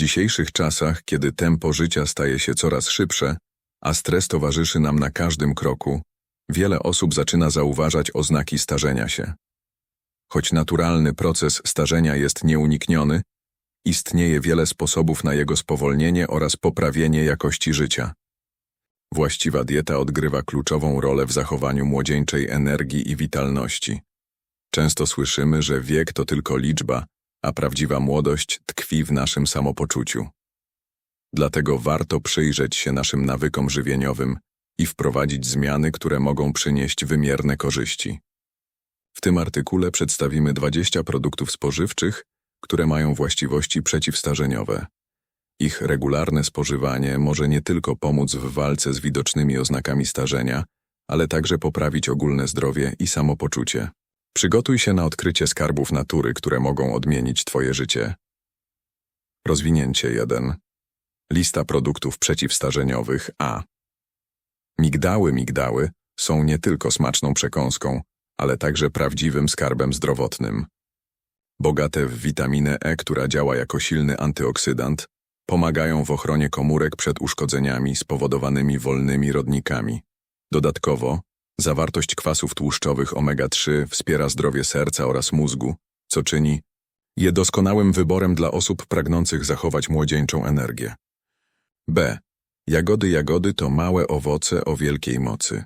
dzisiejszych czasach, kiedy tempo życia staje się coraz szybsze, a stres towarzyszy nam na każdym kroku, wiele osób zaczyna zauważać oznaki starzenia się. Choć naturalny proces starzenia jest nieunikniony, istnieje wiele sposobów na jego spowolnienie oraz poprawienie jakości życia. Właściwa dieta odgrywa kluczową rolę w zachowaniu młodzieńczej energii i witalności. Często słyszymy, że wiek to tylko liczba, a prawdziwa młodość tkwi w naszym samopoczuciu. Dlatego warto przyjrzeć się naszym nawykom żywieniowym i wprowadzić zmiany, które mogą przynieść wymierne korzyści. W tym artykule przedstawimy 20 produktów spożywczych, które mają właściwości przeciwstarzeniowe. Ich regularne spożywanie może nie tylko pomóc w walce z widocznymi oznakami starzenia, ale także poprawić ogólne zdrowie i samopoczucie. Przygotuj się na odkrycie skarbów natury, które mogą odmienić Twoje życie. Rozwinięcie 1. Lista produktów przeciwstarzeniowych A. Migdały migdały są nie tylko smaczną przekąską, ale także prawdziwym skarbem zdrowotnym. Bogate w witaminę E, która działa jako silny antyoksydant, pomagają w ochronie komórek przed uszkodzeniami spowodowanymi wolnymi rodnikami. Dodatkowo, zawartość kwasów tłuszczowych omega-3 wspiera zdrowie serca oraz mózgu, co czyni je doskonałym wyborem dla osób pragnących zachować młodzieńczą energię. B. Jagody jagody to małe owoce o wielkiej mocy.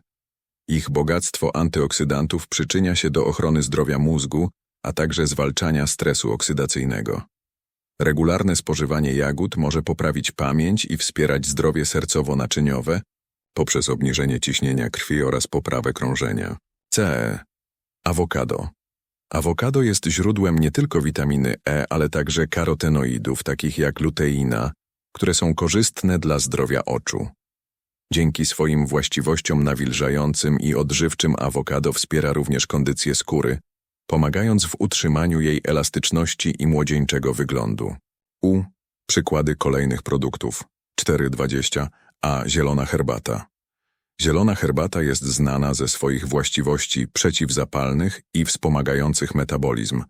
Ich bogactwo antyoksydantów przyczynia się do ochrony zdrowia mózgu, a także zwalczania stresu oksydacyjnego. Regularne spożywanie jagód może poprawić pamięć i wspierać zdrowie sercowo-naczyniowe poprzez obniżenie ciśnienia krwi oraz poprawę krążenia. C. Awokado. Awokado jest źródłem nie tylko witaminy E, ale także karotenoidów, takich jak luteina, które są korzystne dla zdrowia oczu. Dzięki swoim właściwościom nawilżającym i odżywczym awokado wspiera również kondycję skóry, pomagając w utrzymaniu jej elastyczności i młodzieńczego wyglądu. U. Przykłady kolejnych produktów. 4,20 A. Zielona herbata. Zielona herbata jest znana ze swoich właściwości przeciwzapalnych i wspomagających metabolizm.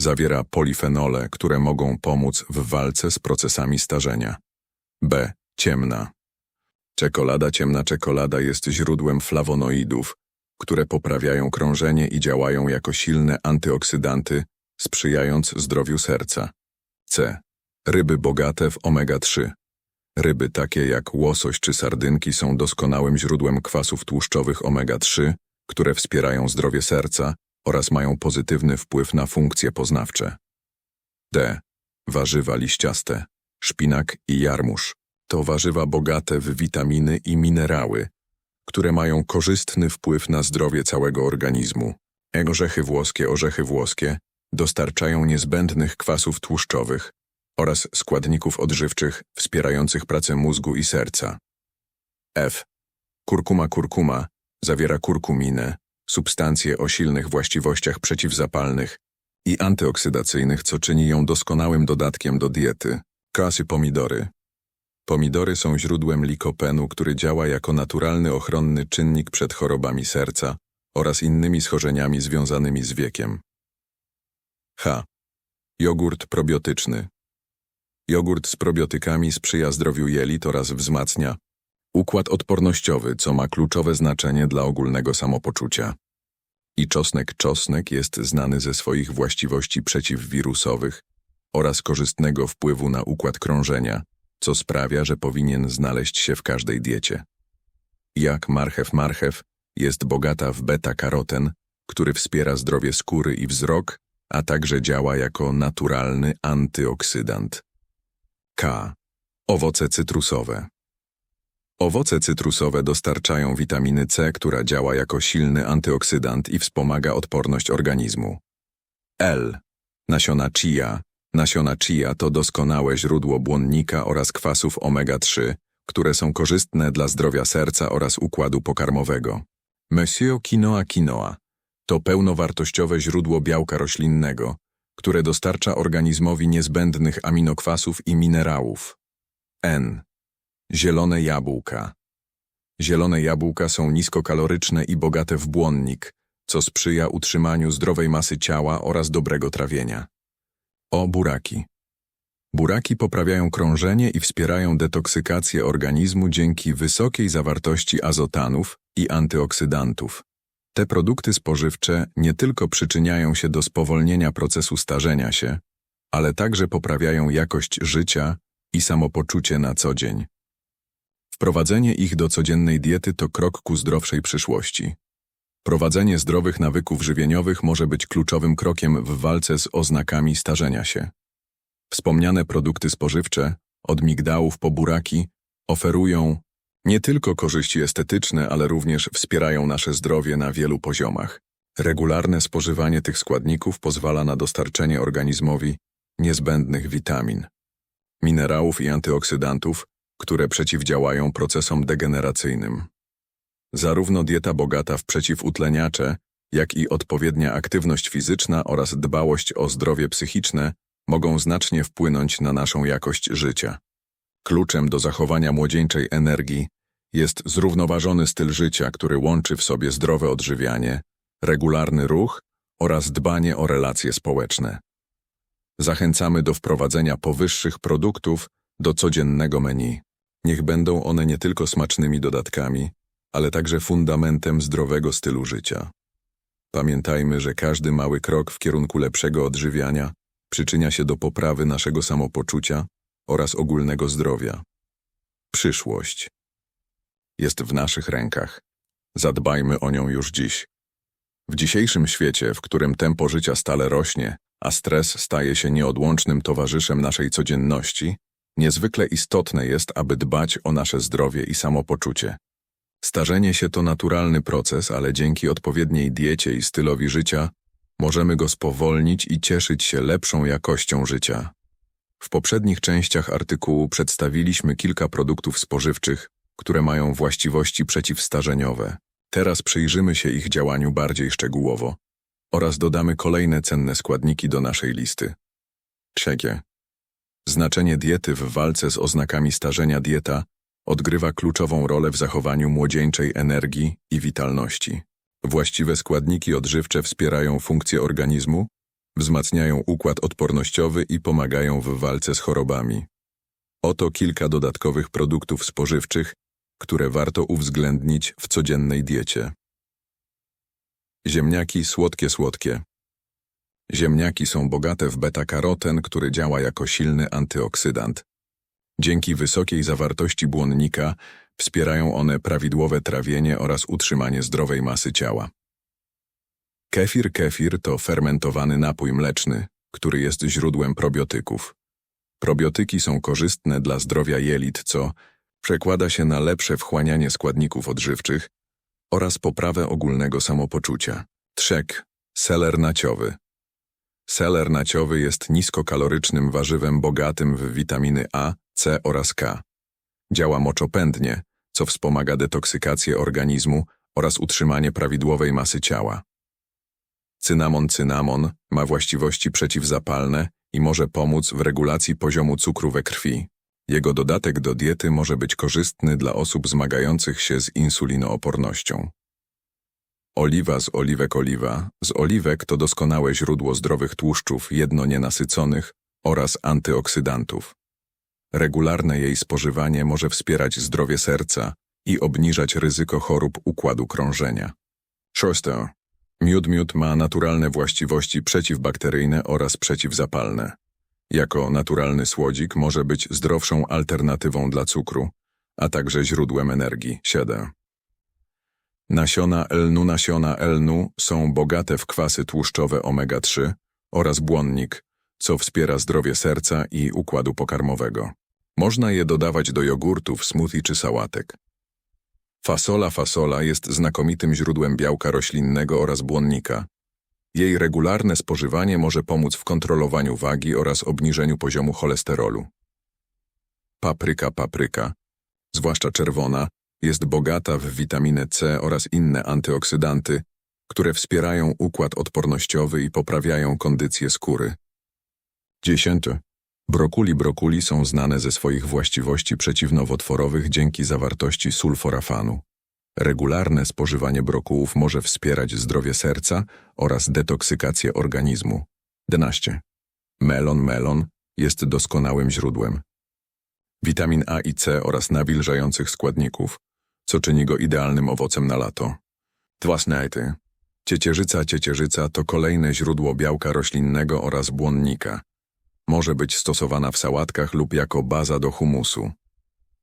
Zawiera polifenole, które mogą pomóc w walce z procesami starzenia. B. Ciemna. Czekolada ciemna czekolada jest źródłem flawonoidów, które poprawiają krążenie i działają jako silne antyoksydanty, sprzyjając zdrowiu serca. C. Ryby bogate w omega-3. Ryby takie jak łosoś czy sardynki są doskonałym źródłem kwasów tłuszczowych omega-3, które wspierają zdrowie serca oraz mają pozytywny wpływ na funkcje poznawcze. D. Warzywa liściaste, szpinak i jarmuż. To warzywa bogate w witaminy i minerały, które mają korzystny wpływ na zdrowie całego organizmu. Orzechy włoskie, orzechy włoskie dostarczają niezbędnych kwasów tłuszczowych oraz składników odżywczych wspierających pracę mózgu i serca. F. Kurkuma kurkuma zawiera kurkuminę, substancje o silnych właściwościach przeciwzapalnych i antyoksydacyjnych, co czyni ją doskonałym dodatkiem do diety. Kasy pomidory. Pomidory są źródłem likopenu, który działa jako naturalny ochronny czynnik przed chorobami serca oraz innymi schorzeniami związanymi z wiekiem. H. Jogurt probiotyczny. Jogurt z probiotykami sprzyja zdrowiu jelit oraz wzmacnia układ odpornościowy, co ma kluczowe znaczenie dla ogólnego samopoczucia. I czosnek czosnek jest znany ze swoich właściwości przeciwwirusowych oraz korzystnego wpływu na układ krążenia, co sprawia, że powinien znaleźć się w każdej diecie. Jak marchew marchew jest bogata w beta-karoten, który wspiera zdrowie skóry i wzrok, a także działa jako naturalny antyoksydant. K. Owoce cytrusowe. Owoce cytrusowe dostarczają witaminy C, która działa jako silny antyoksydant i wspomaga odporność organizmu. L. Nasiona chia Nasiona chia to doskonałe źródło błonnika oraz kwasów omega-3, które są korzystne dla zdrowia serca oraz układu pokarmowego. Monsieur quinoa quinoa to pełnowartościowe źródło białka roślinnego, które dostarcza organizmowi niezbędnych aminokwasów i minerałów. N. Zielone jabłka. Zielone jabłka są niskokaloryczne i bogate w błonnik, co sprzyja utrzymaniu zdrowej masy ciała oraz dobrego trawienia. O buraki. Buraki poprawiają krążenie i wspierają detoksykację organizmu dzięki wysokiej zawartości azotanów i antyoksydantów. Te produkty spożywcze nie tylko przyczyniają się do spowolnienia procesu starzenia się, ale także poprawiają jakość życia i samopoczucie na co dzień. Wprowadzenie ich do codziennej diety to krok ku zdrowszej przyszłości. Prowadzenie zdrowych nawyków żywieniowych może być kluczowym krokiem w walce z oznakami starzenia się. Wspomniane produkty spożywcze, od migdałów po buraki, oferują nie tylko korzyści estetyczne, ale również wspierają nasze zdrowie na wielu poziomach. Regularne spożywanie tych składników pozwala na dostarczenie organizmowi niezbędnych witamin, minerałów i antyoksydantów, które przeciwdziałają procesom degeneracyjnym. Zarówno dieta bogata w przeciwutleniacze, jak i odpowiednia aktywność fizyczna oraz dbałość o zdrowie psychiczne mogą znacznie wpłynąć na naszą jakość życia. Kluczem do zachowania młodzieńczej energii jest zrównoważony styl życia, który łączy w sobie zdrowe odżywianie, regularny ruch oraz dbanie o relacje społeczne. Zachęcamy do wprowadzenia powyższych produktów do codziennego menu. Niech będą one nie tylko smacznymi dodatkami, ale także fundamentem zdrowego stylu życia. Pamiętajmy, że każdy mały krok w kierunku lepszego odżywiania przyczynia się do poprawy naszego samopoczucia oraz ogólnego zdrowia. Przyszłość jest w naszych rękach. Zadbajmy o nią już dziś. W dzisiejszym świecie, w którym tempo życia stale rośnie, a stres staje się nieodłącznym towarzyszem naszej codzienności, niezwykle istotne jest, aby dbać o nasze zdrowie i samopoczucie. Starzenie się to naturalny proces, ale dzięki odpowiedniej diecie i stylowi życia możemy go spowolnić i cieszyć się lepszą jakością życia. W poprzednich częściach artykułu przedstawiliśmy kilka produktów spożywczych, które mają właściwości przeciwstarzeniowe. Teraz przyjrzymy się ich działaniu bardziej szczegółowo oraz dodamy kolejne cenne składniki do naszej listy. Trzecie. Znaczenie diety w walce z oznakami starzenia dieta odgrywa kluczową rolę w zachowaniu młodzieńczej energii i witalności. Właściwe składniki odżywcze wspierają funkcje organizmu, wzmacniają układ odpornościowy i pomagają w walce z chorobami. Oto kilka dodatkowych produktów spożywczych, które warto uwzględnić w codziennej diecie. Ziemniaki słodkie-słodkie. Ziemniaki są bogate w beta-karoten, który działa jako silny antyoksydant. Dzięki wysokiej zawartości błonnika wspierają one prawidłowe trawienie oraz utrzymanie zdrowej masy ciała. Kefir kefir to fermentowany napój mleczny, który jest źródłem probiotyków. Probiotyki są korzystne dla zdrowia jelit, co przekłada się na lepsze wchłanianie składników odżywczych oraz poprawę ogólnego samopoczucia. Trzek, seler naciowy. Seler naciowy jest niskokalorycznym warzywem bogatym w witaminy A, C oraz K. Działa moczopędnie, co wspomaga detoksykację organizmu oraz utrzymanie prawidłowej masy ciała. Cynamon cynamon ma właściwości przeciwzapalne i może pomóc w regulacji poziomu cukru we krwi. Jego dodatek do diety może być korzystny dla osób zmagających się z insulinoopornością. Oliwa z oliwek oliwa z oliwek to doskonałe źródło zdrowych tłuszczów jednonienasyconych oraz antyoksydantów. Regularne jej spożywanie może wspierać zdrowie serca i obniżać ryzyko chorób układu krążenia. Szóste. Miód miód ma naturalne właściwości przeciwbakteryjne oraz przeciwzapalne. Jako naturalny słodzik może być zdrowszą alternatywą dla cukru, a także źródłem energii. 7. Nasiona elnu Nasiona elnu są bogate w kwasy tłuszczowe omega-3 oraz błonnik, co wspiera zdrowie serca i układu pokarmowego. Można je dodawać do jogurtów, smoothie czy sałatek. Fasola fasola jest znakomitym źródłem białka roślinnego oraz błonnika. Jej regularne spożywanie może pomóc w kontrolowaniu wagi oraz obniżeniu poziomu cholesterolu. Papryka papryka, zwłaszcza czerwona, jest bogata w witaminę C oraz inne antyoksydanty, które wspierają układ odpornościowy i poprawiają kondycję skóry. Dziesięte. Brokuli brokuli są znane ze swoich właściwości przeciwnowotworowych dzięki zawartości sulforafanu. Regularne spożywanie brokułów może wspierać zdrowie serca oraz detoksykację organizmu. 11. Melon melon jest doskonałym źródłem witamin A i C oraz nawilżających składników, co czyni go idealnym owocem na lato. Dwasnajty. Ciecierzyca ciecierzyca to kolejne źródło białka roślinnego oraz błonnika. Może być stosowana w sałatkach lub jako baza do humusu.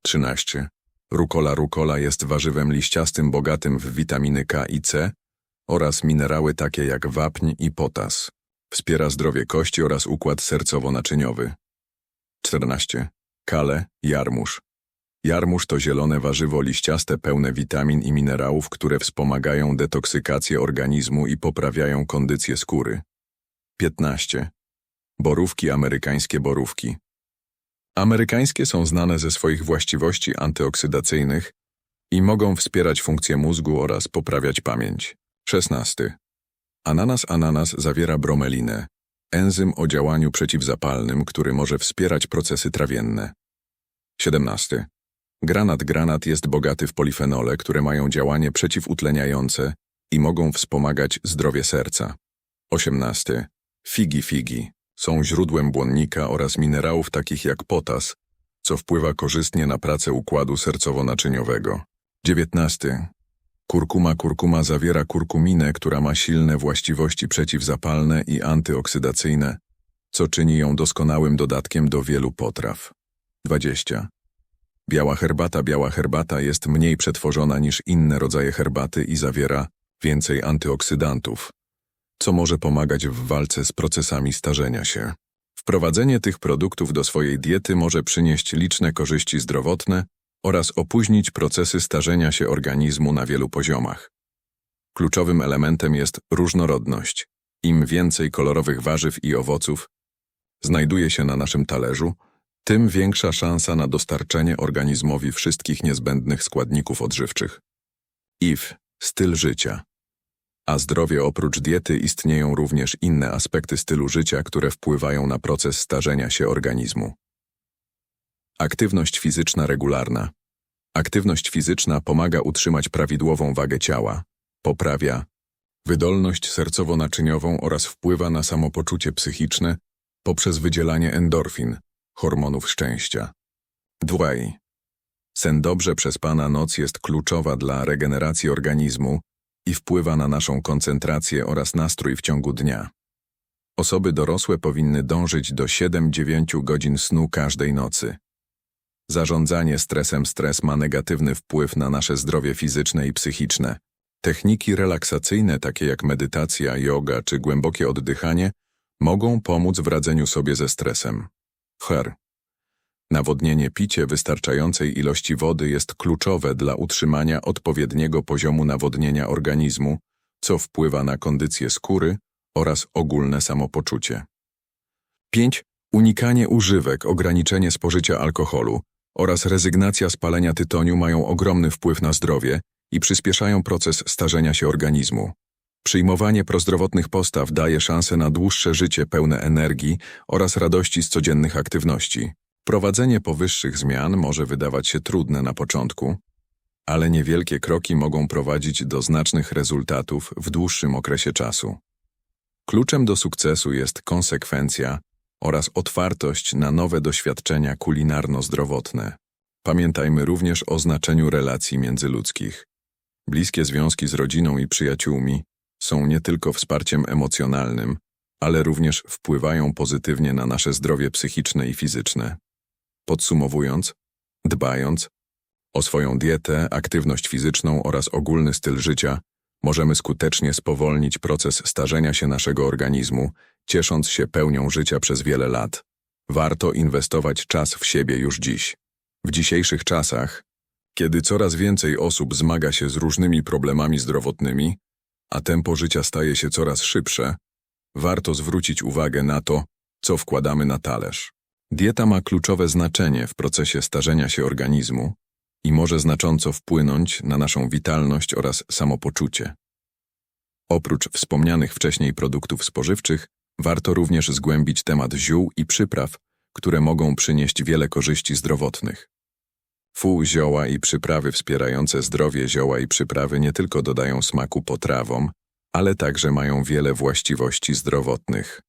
13. Rukola rukola jest warzywem liściastym bogatym w witaminy K i C oraz minerały takie jak wapń i potas. Wspiera zdrowie kości oraz układ sercowo-naczyniowy. 14. Kale, jarmuż. Jarmuż to zielone warzywo liściaste pełne witamin i minerałów, które wspomagają detoksykację organizmu i poprawiają kondycję skóry. 15. Borówki amerykańskie borówki. Amerykańskie są znane ze swoich właściwości antyoksydacyjnych i mogą wspierać funkcję mózgu oraz poprawiać pamięć. 16. Ananas ananas zawiera bromelinę, enzym o działaniu przeciwzapalnym, który może wspierać procesy trawienne. 17. Granat granat jest bogaty w polifenole, które mają działanie przeciwutleniające i mogą wspomagać zdrowie serca. 18. Figi figi są źródłem błonnika oraz minerałów takich jak potas, co wpływa korzystnie na pracę układu sercowo-naczyniowego. 19. Kurkuma kurkuma zawiera kurkuminę, która ma silne właściwości przeciwzapalne i antyoksydacyjne, co czyni ją doskonałym dodatkiem do wielu potraw. 20. Biała herbata Biała herbata jest mniej przetworzona niż inne rodzaje herbaty i zawiera więcej antyoksydantów, co może pomagać w walce z procesami starzenia się. Wprowadzenie tych produktów do swojej diety może przynieść liczne korzyści zdrowotne oraz opóźnić procesy starzenia się organizmu na wielu poziomach. Kluczowym elementem jest różnorodność. Im więcej kolorowych warzyw i owoców znajduje się na naszym talerzu, tym większa szansa na dostarczenie organizmowi wszystkich niezbędnych składników odżywczych. IF styl życia. A zdrowie oprócz diety istnieją również inne aspekty stylu życia, które wpływają na proces starzenia się organizmu. Aktywność fizyczna regularna. Aktywność fizyczna pomaga utrzymać prawidłową wagę ciała, poprawia wydolność sercowo-naczyniową oraz wpływa na samopoczucie psychiczne poprzez wydzielanie endorfin, hormonów szczęścia. Dwaj. Sen dobrze przespana noc jest kluczowa dla regeneracji organizmu i wpływa na naszą koncentrację oraz nastrój w ciągu dnia. Osoby dorosłe powinny dążyć do 7-9 godzin snu każdej nocy. Zarządzanie stresem stres ma negatywny wpływ na nasze zdrowie fizyczne i psychiczne. Techniki relaksacyjne takie jak medytacja, yoga czy głębokie oddychanie mogą pomóc w radzeniu sobie ze stresem. Her. Nawodnienie picie wystarczającej ilości wody jest kluczowe dla utrzymania odpowiedniego poziomu nawodnienia organizmu, co wpływa na kondycję skóry oraz ogólne samopoczucie. 5. Unikanie używek, ograniczenie spożycia alkoholu oraz rezygnacja z palenia tytoniu mają ogromny wpływ na zdrowie i przyspieszają proces starzenia się organizmu. Przyjmowanie prozdrowotnych postaw daje szansę na dłuższe życie pełne energii oraz radości z codziennych aktywności. Prowadzenie powyższych zmian może wydawać się trudne na początku, ale niewielkie kroki mogą prowadzić do znacznych rezultatów w dłuższym okresie czasu. Kluczem do sukcesu jest konsekwencja oraz otwartość na nowe doświadczenia kulinarno-zdrowotne. Pamiętajmy również o znaczeniu relacji międzyludzkich. Bliskie związki z rodziną i przyjaciółmi są nie tylko wsparciem emocjonalnym, ale również wpływają pozytywnie na nasze zdrowie psychiczne i fizyczne. Podsumowując, dbając o swoją dietę, aktywność fizyczną oraz ogólny styl życia, możemy skutecznie spowolnić proces starzenia się naszego organizmu, ciesząc się pełnią życia przez wiele lat. Warto inwestować czas w siebie już dziś. W dzisiejszych czasach, kiedy coraz więcej osób zmaga się z różnymi problemami zdrowotnymi, a tempo życia staje się coraz szybsze, warto zwrócić uwagę na to, co wkładamy na talerz. Dieta ma kluczowe znaczenie w procesie starzenia się organizmu i może znacząco wpłynąć na naszą witalność oraz samopoczucie. Oprócz wspomnianych wcześniej produktów spożywczych, warto również zgłębić temat ziół i przypraw, które mogą przynieść wiele korzyści zdrowotnych. Fu, zioła i przyprawy wspierające zdrowie zioła i przyprawy nie tylko dodają smaku potrawom, ale także mają wiele właściwości zdrowotnych.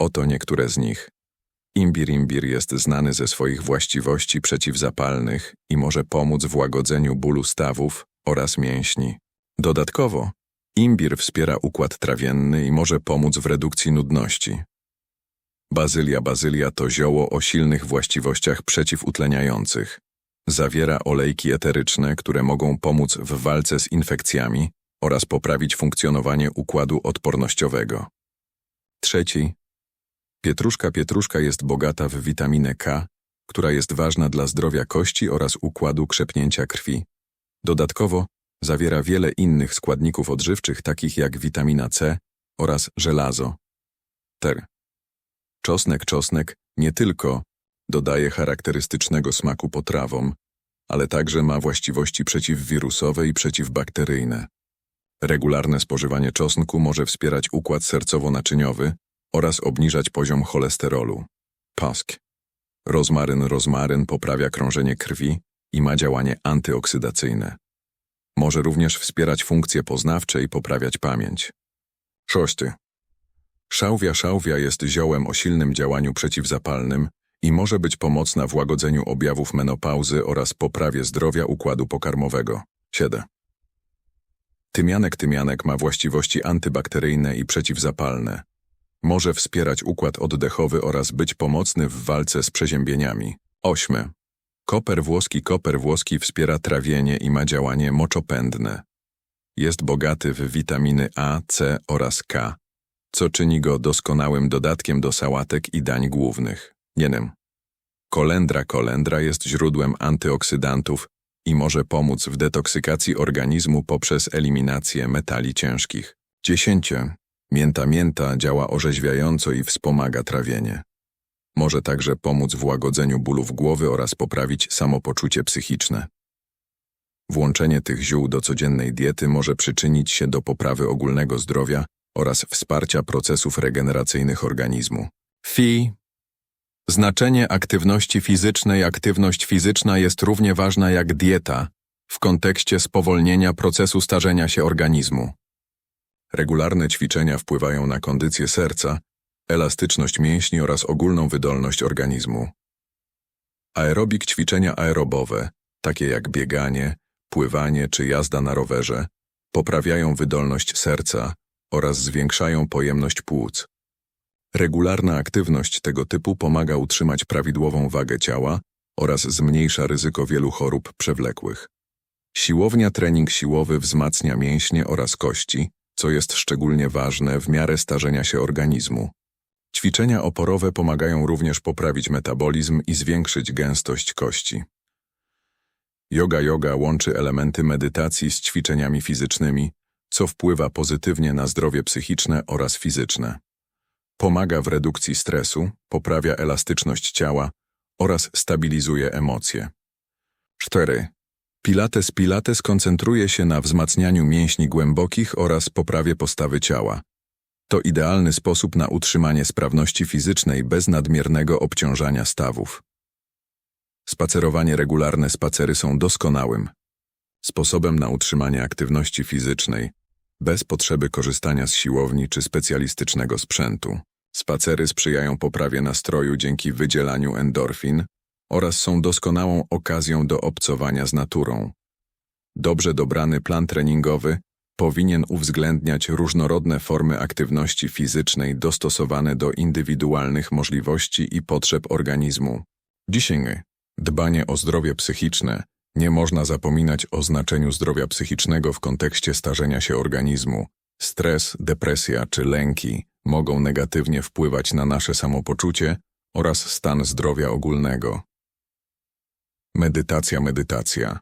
Oto niektóre z nich. Imbir imbir jest znany ze swoich właściwości przeciwzapalnych i może pomóc w łagodzeniu bólu stawów oraz mięśni. Dodatkowo, imbir wspiera układ trawienny i może pomóc w redukcji nudności. Bazylia bazylia to zioło o silnych właściwościach przeciwutleniających. Zawiera olejki eteryczne, które mogą pomóc w walce z infekcjami oraz poprawić funkcjonowanie układu odpornościowego. Trzeci. Pietruszka pietruszka jest bogata w witaminę K, która jest ważna dla zdrowia kości oraz układu krzepnięcia krwi. Dodatkowo zawiera wiele innych składników odżywczych, takich jak witamina C oraz żelazo. Ter. Czosnek czosnek nie tylko dodaje charakterystycznego smaku potrawom, ale także ma właściwości przeciwwirusowe i przeciwbakteryjne. Regularne spożywanie czosnku może wspierać układ sercowo-naczyniowy oraz obniżać poziom cholesterolu. Pask. Rozmaryn rozmaryn poprawia krążenie krwi i ma działanie antyoksydacyjne. Może również wspierać funkcje poznawcze i poprawiać pamięć. Szósty. Szałwia szałwia jest ziołem o silnym działaniu przeciwzapalnym i może być pomocna w łagodzeniu objawów menopauzy oraz poprawie zdrowia układu pokarmowego. 7. Tymianek tymianek ma właściwości antybakteryjne i przeciwzapalne. Może wspierać układ oddechowy oraz być pomocny w walce z przeziębieniami. 8. Koper włoski Koper włoski wspiera trawienie i ma działanie moczopędne. Jest bogaty w witaminy A, C oraz K, co czyni go doskonałym dodatkiem do sałatek i dań głównych. 1. Kolendra kolendra jest źródłem antyoksydantów i może pomóc w detoksykacji organizmu poprzez eliminację metali ciężkich. 10. Mięta mięta działa orzeźwiająco i wspomaga trawienie. Może także pomóc w łagodzeniu bólów głowy oraz poprawić samopoczucie psychiczne. Włączenie tych ziół do codziennej diety może przyczynić się do poprawy ogólnego zdrowia oraz wsparcia procesów regeneracyjnych organizmu. Fi. Znaczenie aktywności fizycznej Aktywność fizyczna jest równie ważna jak dieta w kontekście spowolnienia procesu starzenia się organizmu. Regularne ćwiczenia wpływają na kondycję serca, elastyczność mięśni oraz ogólną wydolność organizmu. Aerobik ćwiczenia aerobowe, takie jak bieganie, pływanie czy jazda na rowerze, poprawiają wydolność serca oraz zwiększają pojemność płuc. Regularna aktywność tego typu pomaga utrzymać prawidłową wagę ciała oraz zmniejsza ryzyko wielu chorób przewlekłych. Siłownia trening siłowy wzmacnia mięśnie oraz kości, co jest szczególnie ważne w miarę starzenia się organizmu. Ćwiczenia oporowe pomagają również poprawić metabolizm i zwiększyć gęstość kości. Yoga yoga łączy elementy medytacji z ćwiczeniami fizycznymi, co wpływa pozytywnie na zdrowie psychiczne oraz fizyczne. Pomaga w redukcji stresu, poprawia elastyczność ciała oraz stabilizuje emocje. 4. Pilates Pilates koncentruje się na wzmacnianiu mięśni głębokich oraz poprawie postawy ciała. To idealny sposób na utrzymanie sprawności fizycznej bez nadmiernego obciążania stawów. Spacerowanie regularne spacery są doskonałym sposobem na utrzymanie aktywności fizycznej bez potrzeby korzystania z siłowni czy specjalistycznego sprzętu. Spacery sprzyjają poprawie nastroju dzięki wydzielaniu endorfin oraz są doskonałą okazją do obcowania z naturą. Dobrze dobrany plan treningowy powinien uwzględniać różnorodne formy aktywności fizycznej dostosowane do indywidualnych możliwości i potrzeb organizmu. Dzisiaj dbanie o zdrowie psychiczne nie można zapominać o znaczeniu zdrowia psychicznego w kontekście starzenia się organizmu. Stres, depresja czy lęki mogą negatywnie wpływać na nasze samopoczucie oraz stan zdrowia ogólnego. Medytacja medytacja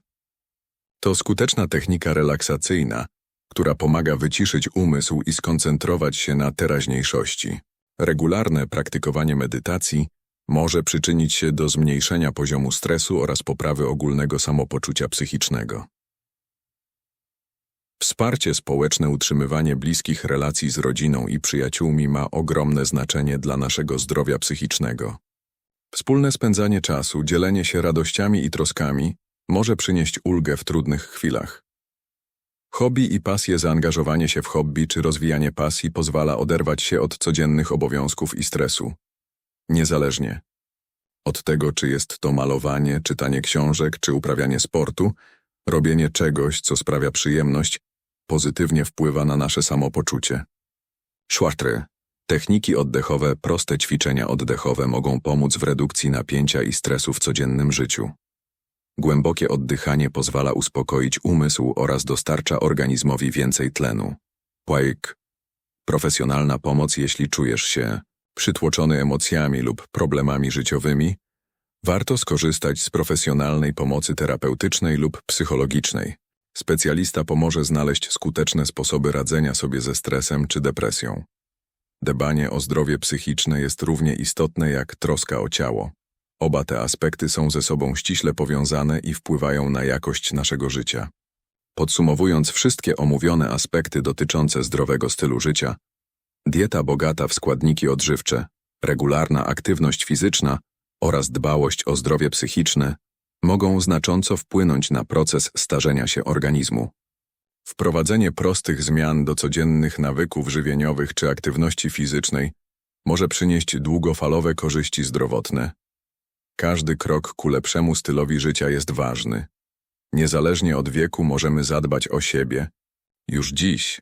to skuteczna technika relaksacyjna, która pomaga wyciszyć umysł i skoncentrować się na teraźniejszości. Regularne praktykowanie medytacji może przyczynić się do zmniejszenia poziomu stresu oraz poprawy ogólnego samopoczucia psychicznego. Wsparcie społeczne, utrzymywanie bliskich relacji z rodziną i przyjaciółmi ma ogromne znaczenie dla naszego zdrowia psychicznego. Wspólne spędzanie czasu, dzielenie się radościami i troskami może przynieść ulgę w trudnych chwilach. Hobby i pasje, zaangażowanie się w hobby czy rozwijanie pasji pozwala oderwać się od codziennych obowiązków i stresu. Niezależnie od tego, czy jest to malowanie, czytanie książek, czy uprawianie sportu, robienie czegoś, co sprawia przyjemność, pozytywnie wpływa na nasze samopoczucie. Czwarty. Techniki oddechowe, proste ćwiczenia oddechowe mogą pomóc w redukcji napięcia i stresu w codziennym życiu. Głębokie oddychanie pozwala uspokoić umysł oraz dostarcza organizmowi więcej tlenu. Płajk. Profesjonalna pomoc, jeśli czujesz się przytłoczony emocjami lub problemami życiowymi, warto skorzystać z profesjonalnej pomocy terapeutycznej lub psychologicznej. Specjalista pomoże znaleźć skuteczne sposoby radzenia sobie ze stresem czy depresją. Dbanie o zdrowie psychiczne jest równie istotne jak troska o ciało. Oba te aspekty są ze sobą ściśle powiązane i wpływają na jakość naszego życia. Podsumowując wszystkie omówione aspekty dotyczące zdrowego stylu życia, dieta bogata w składniki odżywcze, regularna aktywność fizyczna oraz dbałość o zdrowie psychiczne mogą znacząco wpłynąć na proces starzenia się organizmu. Wprowadzenie prostych zmian do codziennych nawyków żywieniowych czy aktywności fizycznej może przynieść długofalowe korzyści zdrowotne. Każdy krok ku lepszemu stylowi życia jest ważny. Niezależnie od wieku możemy zadbać o siebie. Już dziś.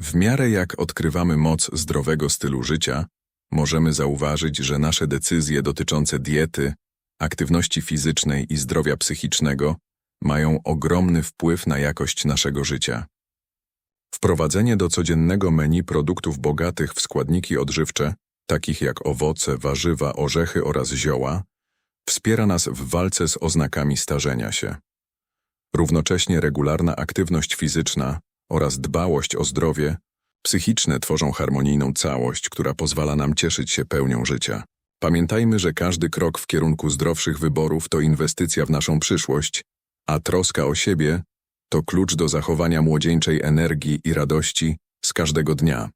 W miarę jak odkrywamy moc zdrowego stylu życia, możemy zauważyć, że nasze decyzje dotyczące diety, aktywności fizycznej i zdrowia psychicznego mają ogromny wpływ na jakość naszego życia. Wprowadzenie do codziennego menu produktów bogatych w składniki odżywcze, takich jak owoce, warzywa, orzechy oraz zioła, wspiera nas w walce z oznakami starzenia się. Równocześnie regularna aktywność fizyczna oraz dbałość o zdrowie psychiczne tworzą harmonijną całość, która pozwala nam cieszyć się pełnią życia. Pamiętajmy, że każdy krok w kierunku zdrowszych wyborów to inwestycja w naszą przyszłość, a troska o siebie to klucz do zachowania młodzieńczej energii i radości z każdego dnia.